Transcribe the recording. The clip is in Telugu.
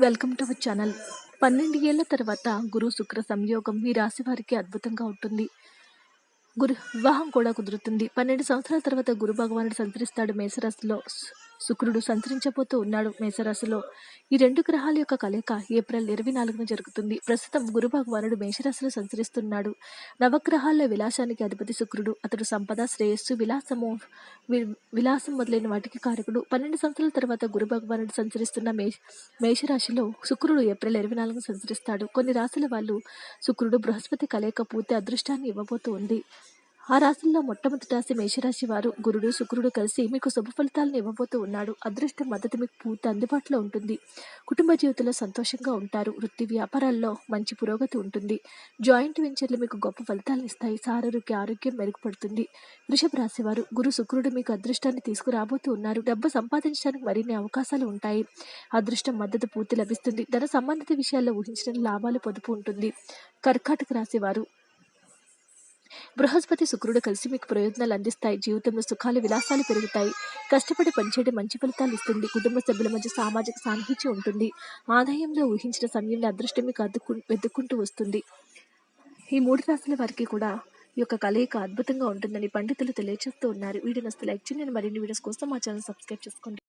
Welcome to our channel. పన్నెండు ఏళ్ళ తర్వాత గురు శుక్ర సంయోగం మీ రాశి వారికి అద్భుతంగా ఉంటుంది. గురు వివాహం కూడా కుదురుతుంది. పన్నెండు సంవత్సరాల తర్వాత గురు భగవానుడు సంచరిస్తాడు మేషరాశిలో. శుక్రుడు సంచరించబోతూ ఉన్నాడు మేషరాశిలో. ఈ రెండు గ్రహాల యొక్క కలయిక ఏప్రిల్ ఇరవై నాలుగున జరుగుతుంది. ప్రస్తుతం గురు భగవానుడు మేషరాశిలో సంచరిస్తున్నాడు. నవగ్రహాల విలాసానికి అధిపతి శుక్రుడు. అతడు సంపద శ్రేయస్సు విలాసము విలాసం మొదలైన వాటికి కారకుడు. పన్నెండు సంవత్సరాల తర్వాత గురు భగవానుడు సంచరిస్తున్న మేష మేషరాశిలో శుక్రుడు ఏప్రిల్ ఇరవై నాలుగున సంచరిస్తాడు. కొన్ని రాశుల వాళ్ళు శుక్రుడు బృహస్పతి కలయిక పూర్తి అదృష్టాన్ని ఇవ్వబోతూ ఉంది. ఆ రాశుల్లో మొట్టమొదటి రాశి మేషరాశి వారు గురుడు శుక్రుడు కలిసి మీకు శుభ ఫలితాలను ఇవ్వబోతూ ఉన్నాడు అదృష్టం మద్దతు మీకు పూర్తి అందుబాటులో ఉంటుంది. కుటుంబ జీవితంలో సంతోషంగా ఉంటారు. వృత్తి వ్యాపారాల్లో మంచి పురోగతి ఉంటుంది. జాయింట్ వెంచర్లు మీకు గొప్ప ఫలితాలను ఇస్తాయి. శారీరక ఆరోగ్యం మెరుగుపడుతుంది. వృషభ రాశి వారు గురు శుక్రుడు మీకు అదృష్టాన్ని తీసుకురాబోతూ ఉన్నారు. డబ్బు సంపాదించడానికి మరిన్ని అవకాశాలు ఉంటాయి. అదృష్టం మద్దతు పూర్తి లభిస్తుంది. ధన సంబంధిత విషయాల్లో ఊహించిన లాభాలు పొదుపు ఉంటుంది. కర్కాటక రాశి వారు బృహస్పతి శుక్రుడు కలిసి మీకు ప్రయోజనాలు అందిస్తాయి. జీవితంలో సుఖాలు విలాసాలు పెరుగుతాయి. కష్టపడి పనిచేయడం మంచి ఫలితాలు ఇస్తుంది. కుటుంబ సభ్యుల మధ్య సామాజిక సాన్నిహిత్యం ఉంటుంది. ఆదాయంలో ఊహించిన సమయంలో అదృష్టం మీకు అద్దుకు వెతుక్కుంటూ వస్తుంది. ఈ మూడు రాశుల వారికి కూడా ఈ యొక్క కలయిక అద్భుతంగా ఉంటుందని పండితులు తెలియజేస్తూ ఉన్నారు. వీడియో నస్తే లైక్ చేయండి. మరిన్ని వీడియోస్ కోసం మా ఛానల్ సబ్స్క్రైబ్ చేసుకోండి.